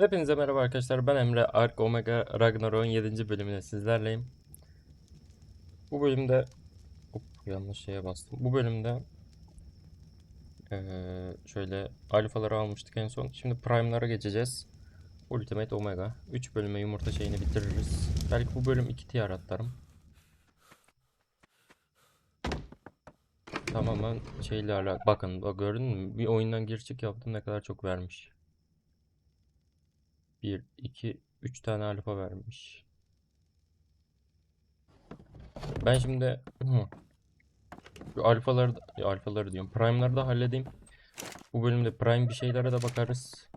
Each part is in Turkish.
Hepinize merhaba arkadaşlar. Ben Emre. Ark Omega Ragnarok'un 7. bölümüne sizlerleyim. Bu bölümde Hop, yanlış şeye bastım. Bu bölümde eee, şöyle alfaları almıştık en son. Şimdi prime'lara geçeceğiz. Ultimate Omega. 3 bölüme yumurta şeyini bitiririz. Belki bu bölüm 2 tier atlarım. Tamamen şeyle alakalı. Bakın bak gördün mü? Bir oyundan gir çık yaptım ne kadar çok vermiş. 1, 2, 3 tane alfa vermiş. Ben şimdi hı, alfaları, da- alfaları diyorum. Prime'ları da halledeyim. Bu bölümde prime bir şeylere de bakarız.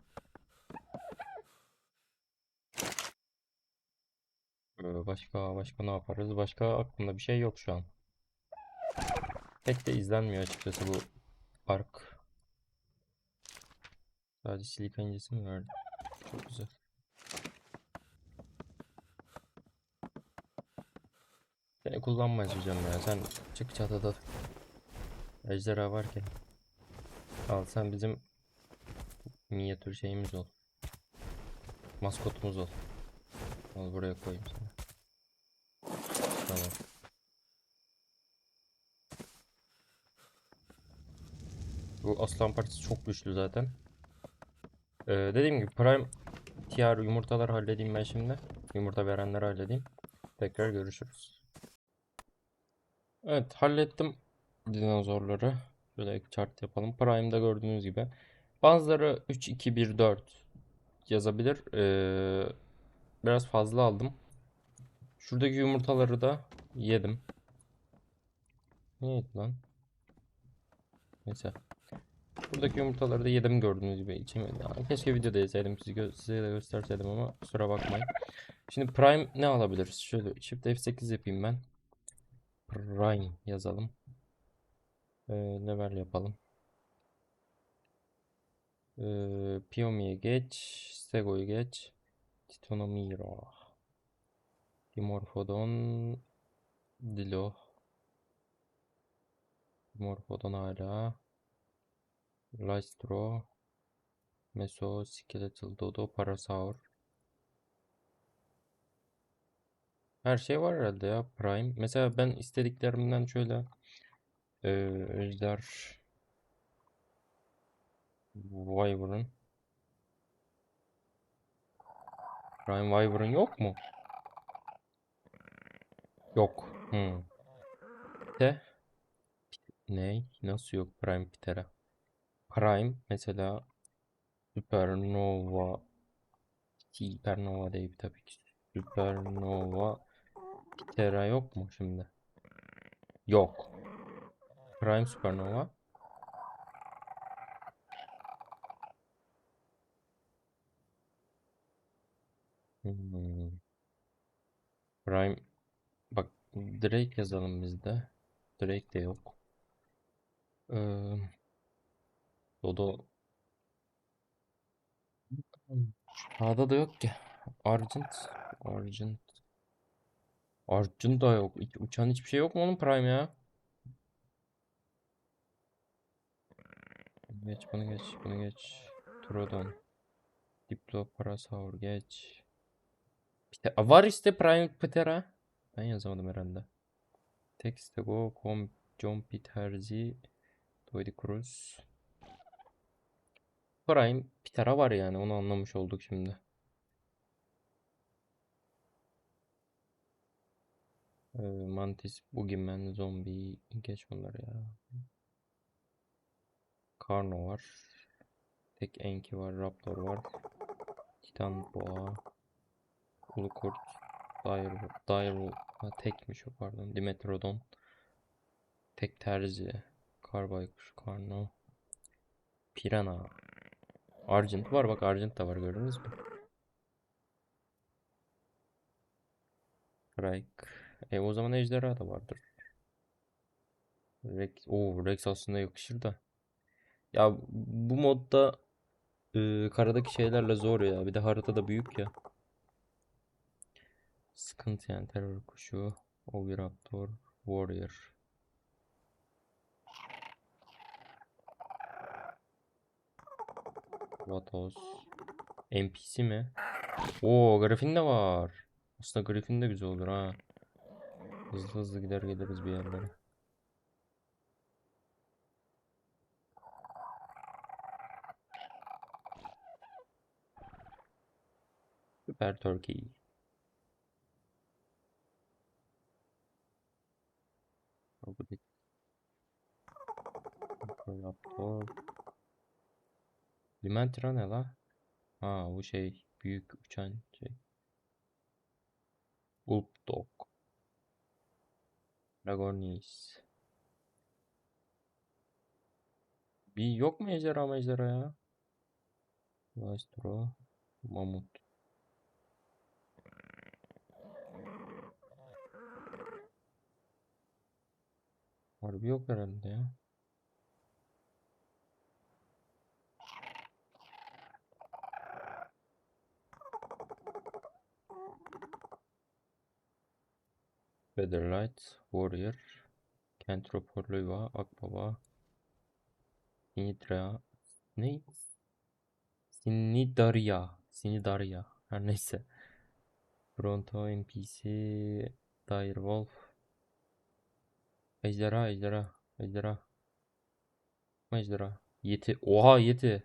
Ee, Başka başka ne yaparız? Başka aklımda bir şey yok şu an. Pek de izlenmiyor açıkçası bu ark. Sadece silika incisi mi verdi? Çok güzel. Seni kullanmayız hocam ya. Sen çık çatıda. Ejderha varken. Al sen bizim minyatür şeyimiz ol. Maskotumuz ol. Al buraya koyayım sana. Tamam. Bu aslan partisi çok güçlü zaten. Ee, dediğim gibi prime tier yumurtalar halledeyim ben şimdi. Yumurta verenleri halledeyim. Tekrar görüşürüz. Evet hallettim dinozorları. Şöyle ek chart yapalım. Prime'da gördüğünüz gibi. Bazıları 3, 2, 1, 4 yazabilir. Ee, biraz fazla aldım. Şuradaki yumurtaları da yedim. Neydi lan? Neyse. Buradaki yumurtaları da yedim gördüğünüz gibi. İçime, ya keşke videoda yeseydim size, size de gösterseydim ama kusura bakmayın. Şimdi Prime ne alabiliriz? Şöyle Shift F8 yapayım ben. Prime yazalım. Ee, level yapalım. Ee, Piomi'ye geç. Stego'yu geç. Titanomira. Dimorphodon. Dilo. Dimorphodon hala. Lystro. Meso. Skeletal Dodo. Parasaur. Her şey var herhalde ya Prime. Mesela ben istediklerimden şöyle eee Ejder Wyvern Prime Wyvern yok mu? Yok. Hmm. De ne? Nasıl yok Prime Ptera? Prime mesela Supernova Supernova değil tabii ki. Supernova Ptera yok mu şimdi? Yok. Prime Supernova. Hmm. Prime bak Drake yazalım biz de. Drake de yok. Ee, Dodo Sağda da yok ki. Argent. Argent. Argent da yok. Uçan hiçbir şey yok mu onun Prime ya? Geç bunu geç bunu geç. Troodon. Diplo Parasaur geç. Pite var işte Prime Ptera. Ben yazamadım herhalde. Textego, Com, John Peterzi, Toy Cruz. Prime Ptera var yani onu anlamış olduk şimdi. Ee, Mantis, Boogeyman, Zombie. Geç bunları ya. Karno var. Tek Enki var. Raptor var. Titan Boğa. Ulu Kurt. Dire, Dire, ha, tekmiş o pardon. Dimetrodon. Tek Terzi. Karbaykuş, Karno. Pirana. Argent var bak Argent da var gördünüz mü? Strike. E o zaman ejderha da vardır. Rex, Oo, Rex aslında yakışır da. Ya bu modda e, karadaki şeylerle zor ya. Bir de harita da büyük ya. Sıkıntı yani terör kuşu, Oviraptor, Warrior. Vatos. NPC mi? Oo Griffin de var. Aslında Griffin de güzel olur ha. Hızlı hızlı gider geliriz bir yerlere. Süper Turkey. Robotik. Raptor. Limantra ne la? Ha bu şey büyük uçan şey. Bulldog. Dragornis. Bir yok mu ejderha mejderha ya? Maestro. Mamut. Harbi yok herhalde ya. Featherlight, Warrior, Kentropoliva, Akbaba, Sinidra, ne? Sinidaria, Sinidaria, her neyse. Pronto, NPC, Direwolf, Ejderha, ejderha, ejderha. Ejderha. Yeti. Oha Yeti.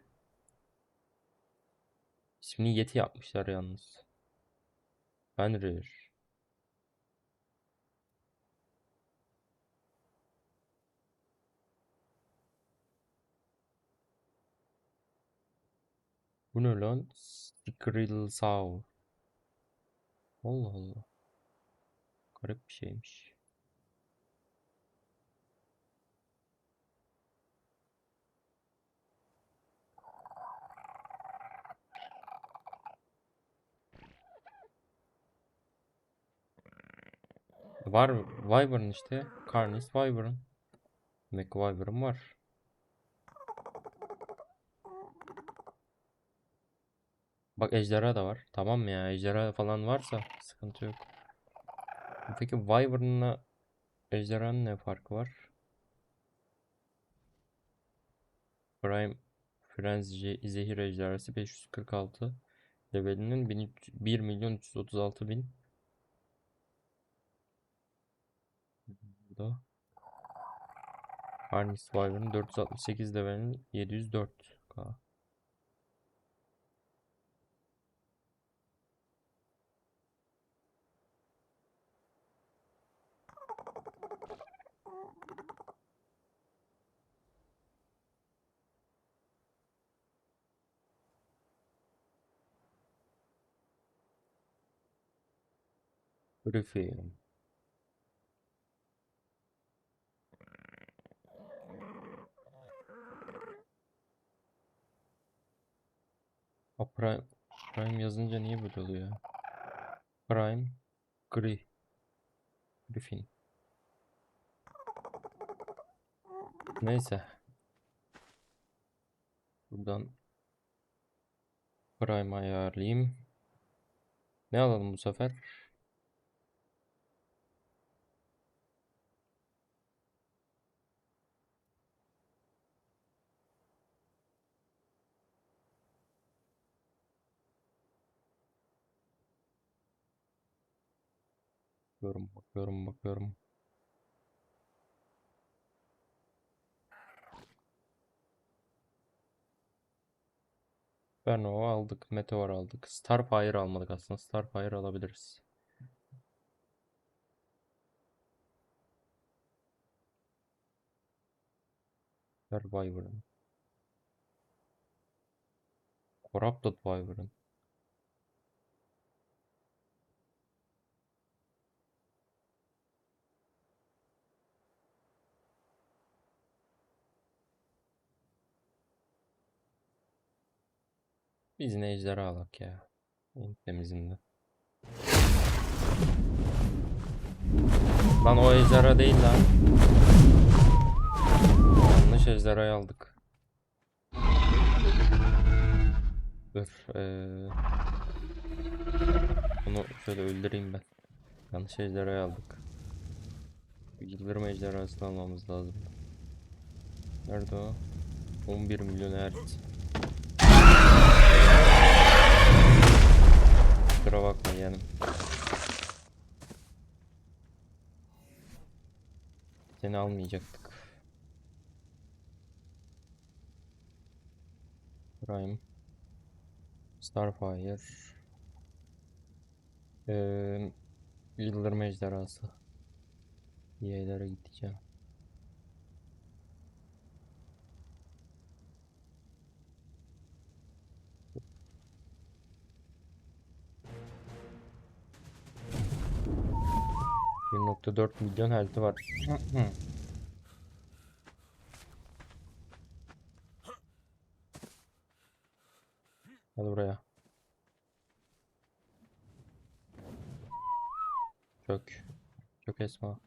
İsmini Yeti yapmışlar yalnız. Fenrir. Bu ne lan? Skrillsaw. Allah Allah. Garip bir şeymiş. Var Wyvern işte. Carnis Wyvern. Demek Wyvern var. Bak ejderha da var. Tamam mı ya? Ejderha falan varsa sıkıntı yok. Peki Wyvern'la ejderhanın ne farkı var? Prime Frenzy Zehir Ejderhası 546 levelinin 1300 1 milyon 336 bin Burada Harness Wyvern 468 levelinin 704k Griffin A Prime, Prime yazınca niye böyle oluyor? Prime Gri Griffin Neyse. Buradan Prime ayarlayayım. Ne alalım bu sefer? Bakıyorum, bakıyorum, bakıyorum. Supernova aldık, Meteor aldık. Starfire almadık aslında. Starfire alabiliriz. Wyvern. Corrupted Wyvern. Biz ne ejderha alak ya. En temizinde. Lan o ejderha değil lan. Yanlış ejderhayı aldık. Dur. eee. Bunu şöyle öldüreyim ben. Yanlış ejderhayı aldık. Yıldırım ejderhasını almamız lazım. Nerede o? 11 milyon hertz. Kusura bakma yeğenim. Seni almayacaktık. Prime. Starfire. Ee, Yıldırma ejderhası. Yeğlere gideceğim. Bir nokta dört milyon health'i var. Hadi buraya. Çök. Çök Esma.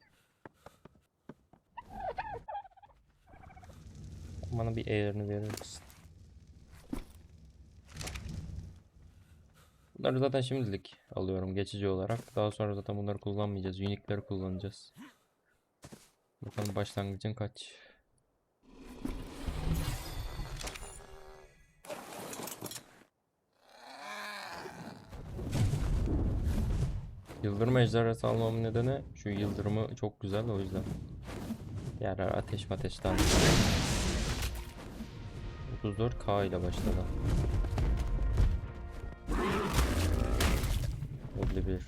Bana bir eğerini verir misin? Bunları zaten şimdilik alıyorum geçici olarak. Daha sonra zaten bunları kullanmayacağız. Unique'leri kullanacağız. Bakalım başlangıcın kaç? Yıldırım ejderhası almamın nedeni şu yıldırımı çok güzel o yüzden. Diğer ateş ateşten. 34k ile başladı. 51.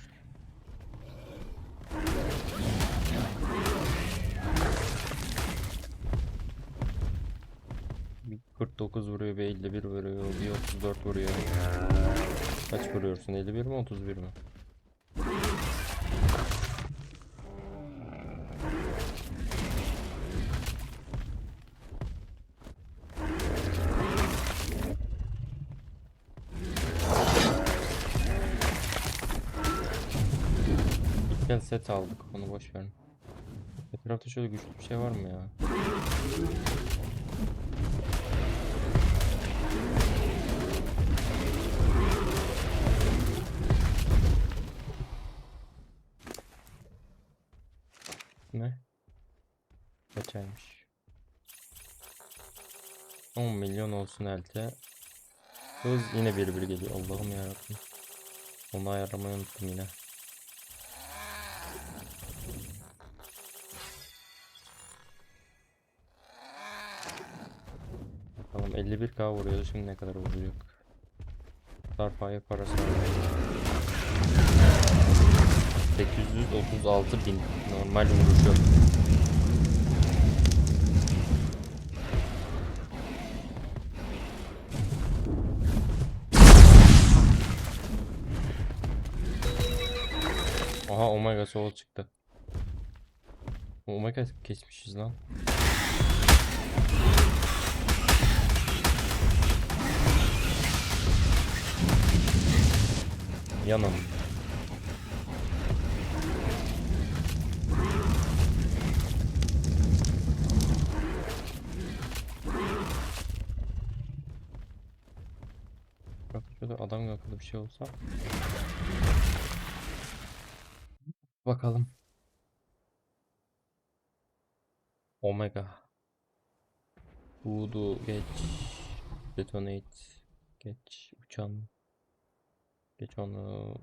Bir 49 vuruyor, bir 51 vuruyor, bir 34 vuruyor. Kaç vuruyorsun? 51 mi 31 mi? Set aldık onu boş verin. Etrafta şöyle güçlü bir şey var mı ya? Ne? Kaç aymış? 10 milyon olsun elde. Hız yine bir bir geliyor. Allah'ım yarabbim. Onu ayarlamayı unuttum yine. 51k vuruyordu şimdi ne kadar vuracak? Starfire parası var. 836 bin normal vuruşu. Aha Omega Soul çıktı. Omega geçmişiz lan. Yanım. Bak şurada adam akıllı bir şey olsa. Bakalım. Omega. Voodoo geç. Detonate. Geç. Uçan. Geç onu.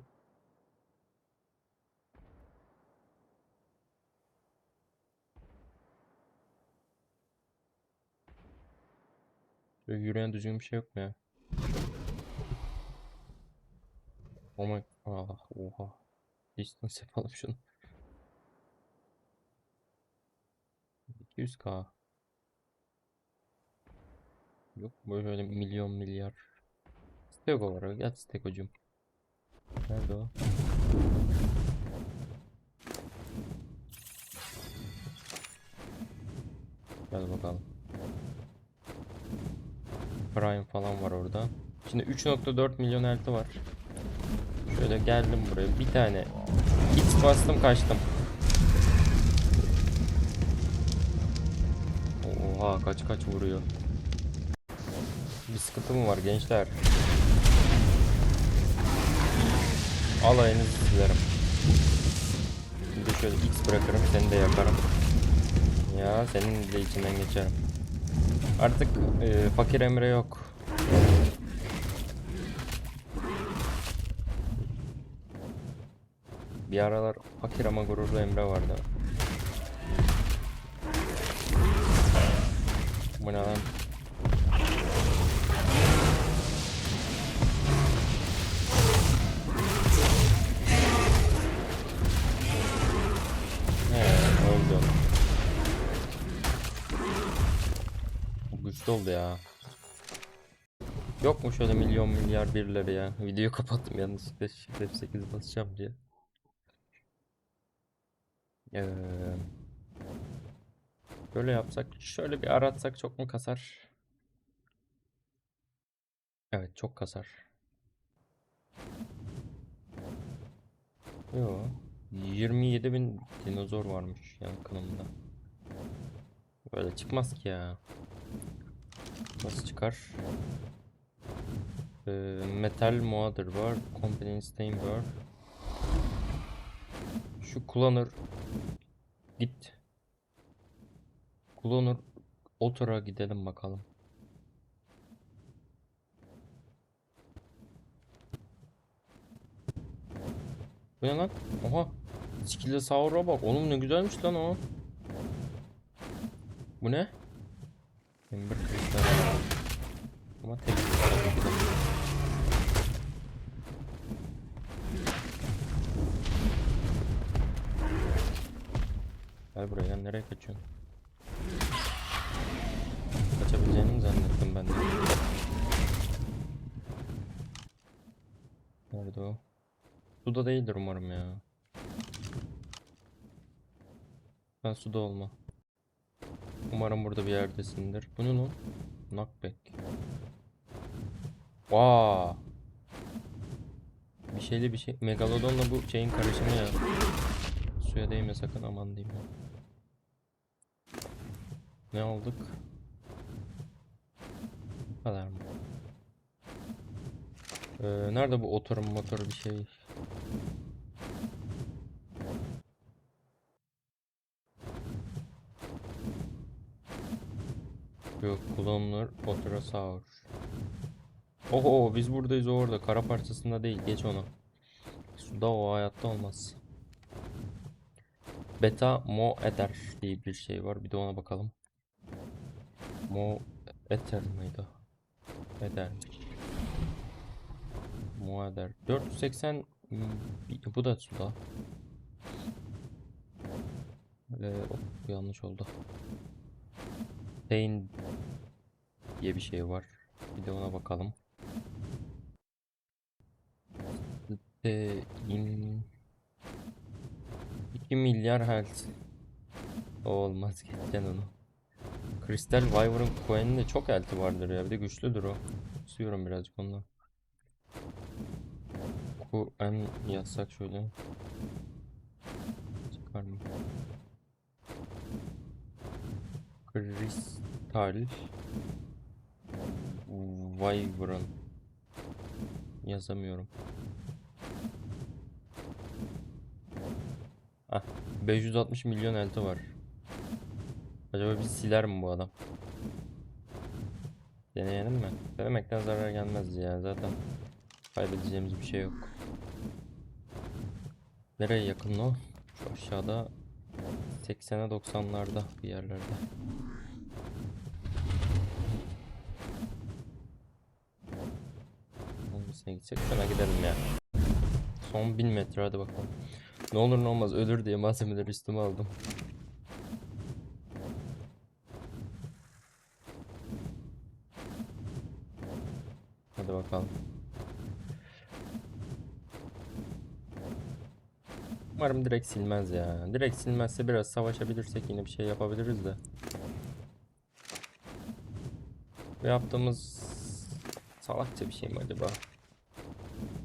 Böyle yürüyen düzgün bir şey yok mu ya? Oh my... Ah, oha. Distance yapalım şunu. 200k. Yok böyle milyon milyar. Stego var. Gel Stego'cum. Nerede o? Gel bakalım. Prime falan var orada. Şimdi 3.4 milyon elti var. Şöyle geldim buraya. Bir tane X bastım kaçtım. Oha kaç kaç vuruyor. Bir sıkıntı mı var gençler? Alayınızı silerim. Şimdi şöyle X bırakırım seni de yakarım. Ya senin bile içinden geçerim. Artık e, fakir Emre yok. Bir aralar fakir ama gururlu Emre vardı. Bu ne lan? Güçlü oldu ya. Yok mu şöyle milyon milyar birileri ya? Videoyu kapattım yanlışlıkla shift F8 basacağım diye. Ee, böyle yapsak, şöyle bir aratsak çok mu kasar? Evet, çok kasar. Yo, 27 bin dinozor varmış yakınımda. Böyle çıkmaz ki ya. Nasıl çıkar? Ee, Metal Moadır var. Company Stain var. Şu kullanır. Git. Kullanır. Otura gidelim bakalım. Bu ne lan? Oha. Skillesaur'a bak. Oğlum ne güzelmiş lan o. Bu ne? Ember kristal. Ama tek Gel buraya nereye kaçıyorsun? Kaçabileceğini mi zannettim ben de? Nerede o? Suda değildir umarım ya. Ben suda olma. Umarım burada bir yerdesindir. Bu ne lan? Knockback. Vaa. Bir şeyli bir şey. Megalodon'la bu şeyin karışımı ya. Suya değme sakın aman diyeyim ya. Ne aldık? Bu kadar mı? Ee, nerede bu oturum motor bir şey? Yok kullanılır Oterosaur. Oho biz buradayız orada kara parçasında değil geç onu. Suda o hayatta olmaz. Beta Mo Ether diye bir şey var bir de ona bakalım. Mo Ether mıydı? Ethermiş. Mo Ether 480 hmm, bu da suda. Ee, yanlış oldu. Pain diye bir şey var. Bir de ona bakalım. Pain 2 milyar health. O olmaz geçeceksin onu. Crystal Wyvern Coin'in de çok health'i vardır ya. Bir de güçlüdür o. Susuyorum birazcık ondan. Qn yazsak şöyle. Çıkar mı? Kristal Wyvern yazamıyorum. Ah 560 milyon elti var. Acaba bizi siler mi bu adam? Deneyelim mi? Denemekten zarar gelmez ya zaten kaybedeceğimiz bir şey yok. Nereye yakın o? Şu aşağıda 80'e 90'larda bir yerlerde. Hangisine gitsek? Şuna gidelim ya. Son 1000 metre hadi bakalım. Ne olur ne olmaz ölür diye malzemeleri üstüme aldım. Umarım direkt silmez ya. Direkt silmezse biraz savaşabilirsek yine bir şey yapabiliriz de. Bu yaptığımız salakça bir şey mi acaba?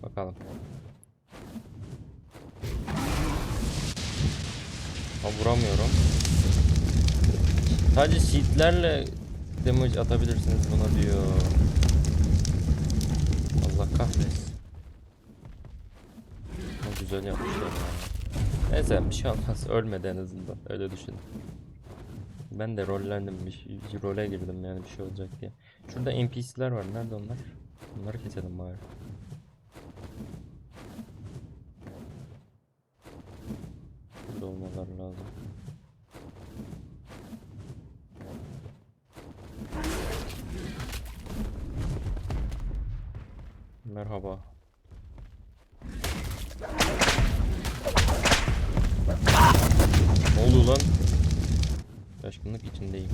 Bakalım. Ha, vuramıyorum. Sadece sheetlerle damage atabilirsiniz buna diyor. Allah kahretsin. Ne güzel yapmışlar ya. Neyse bir şey olmaz. Ölmedi en azından. Öyle düşündüm. Ben de rollendim. Bir, şey, bir role girdim yani bir şey olacak diye. Şurada NPC'ler var. Nerede onlar? Bunları keselim bari. Burada olmaları lazım. Merhaba. Ne oluyor lan? Şaşkınlık içindeyim.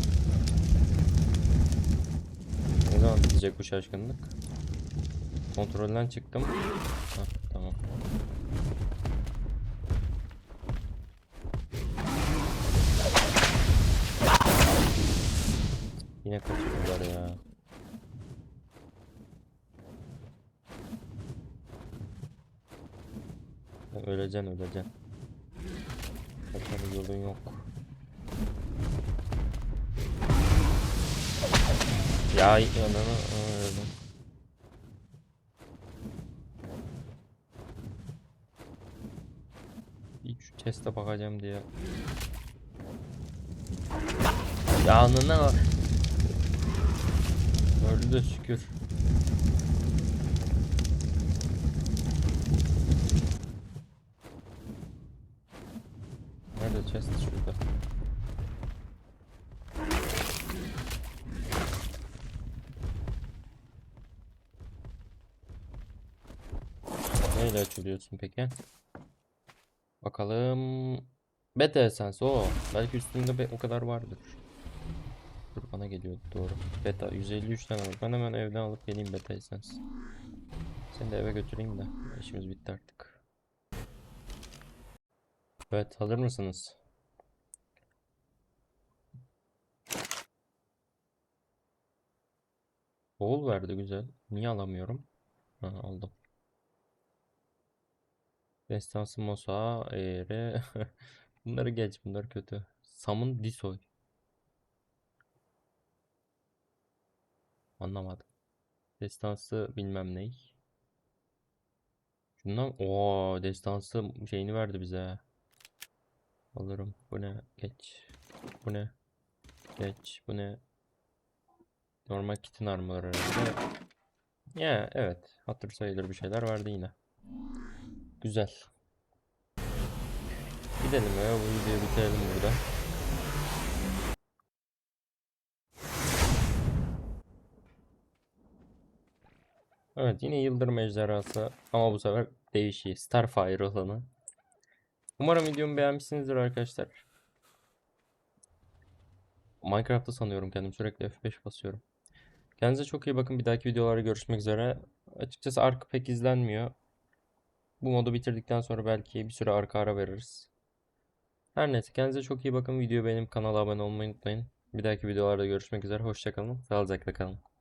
Ne zaman bitecek bu şaşkınlık? Kontrolden çıktım. Hah, tamam. Yine kaçırdılar ya. Öleceksin öleceksin. Yolun yok. Ya yanına öldüm. Bir şu chest'e bakacağım diye. Ya anına Öldü şükür. Nerede chest şurada. Açılıyorsun peki? Bakalım. Beta esans o. Belki üstünde o kadar vardır. Dur bana geliyor doğru. Beta 153 tane var. Ben hemen evden alıp geleyim beta esans. Seni de eve götüreyim de işimiz bitti artık. Evet hazır mısınız? Oğul verdi güzel. Niye alamıyorum? Ha, aldım. Destansı Mosa, Eğri. Bunları geç, bunlar kötü. Samın Disoy. Anlamadım. Destansı bilmem ney. Şundan o destansı şeyini verdi bize. Alırım. Bu ne? Geç. Bu ne? Geç. Bu ne? Normal kitin armor herhalde. Ya evet. Hatır sayılır bir şeyler verdi yine. Güzel. Gidelim ya. Bu videoyu bitirelim burada. Evet yine Yıldırım Ejderhası ama bu sefer değişiyor. Starfire olanı. Umarım videomu beğenmişsinizdir arkadaşlar. Minecraft'ta sanıyorum kendim sürekli F5 basıyorum. Kendinize çok iyi bakın. Bir dahaki videolarda görüşmek üzere. Açıkçası arka pek izlenmiyor. Bu modu bitirdikten sonra belki bir süre arka ara veririz. Her neyse kendinize çok iyi bakın. Videoyu beğenip kanala abone olmayı unutmayın. Bir dahaki videolarda görüşmek üzere. Hoşçakalın. Sağlıcakla kalın.